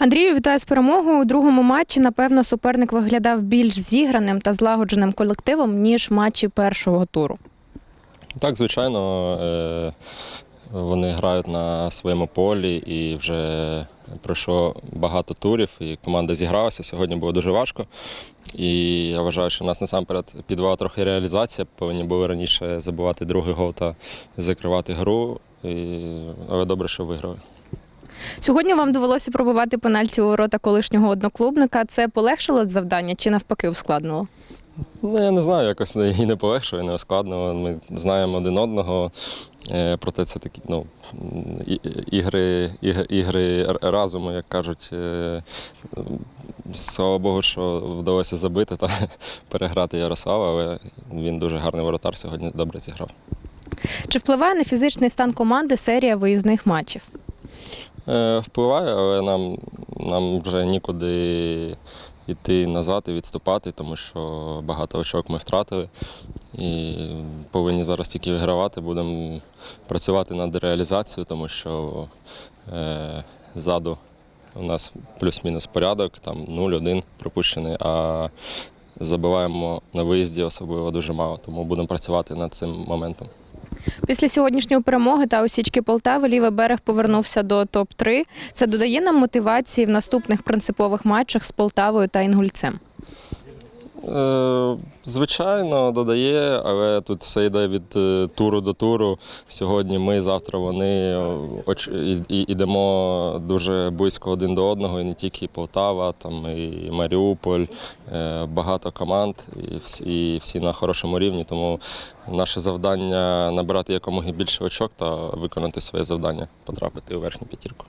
Андрію, вітаю з перемогою. У другому матчі, напевно, суперник виглядав більш зіграним та злагодженим колективом, ніж в матчі першого туру. Так, звичайно, е, вони грають на своєму полі і вже пройшло багато турів, і команда зігралася. Сьогодні було дуже важко. І я вважаю, що в нас насамперед підвела трохи реалізація. Повинні були раніше забивати другий гол та закривати гру. І... Але добре, що виграли. Сьогодні вам довелося пробивати пенальті у ворота колишнього одноклубника. Це полегшило завдання чи навпаки ускладнило? Ну, я не знаю, якось і не полегшує, не ускладнило. Ми знаємо один одного. Е, Проте це такі ну, ігри, ігри разуму, як кажуть. Е, Слава Богу, що вдалося забити та переграти Ярослава, але він дуже гарний воротар сьогодні добре зіграв. Чи впливає на фізичний стан команди серія виїзних матчів? Е, Впливає, але нам, нам вже нікуди йти назад і відступати, тому що багато очок ми втратили. І повинні зараз тільки вигравати. Будемо працювати над реалізацією, тому що е, ззаду у нас плюс-мінус порядок, там 0-1 пропущений, а забиваємо на виїзді особливо дуже мало, тому будемо працювати над цим моментом. Після сьогоднішньої перемоги та осічки Полтави лівий берег повернувся до топ-3. Це додає нам мотивації в наступних принципових матчах з Полтавою та Інгульцем. Е, Звичайно, додає, але тут все йде від е, туру до туру. Сьогодні ми, завтра вони оч- і- ідемо дуже близько один до одного, і не тільки Полтава, там і Маріуполь, е, багато команд, і всі, і всі на хорошому рівні. Тому наше завдання набирати якомога більше очок та виконати своє завдання, потрапити у верхню п'ятірку.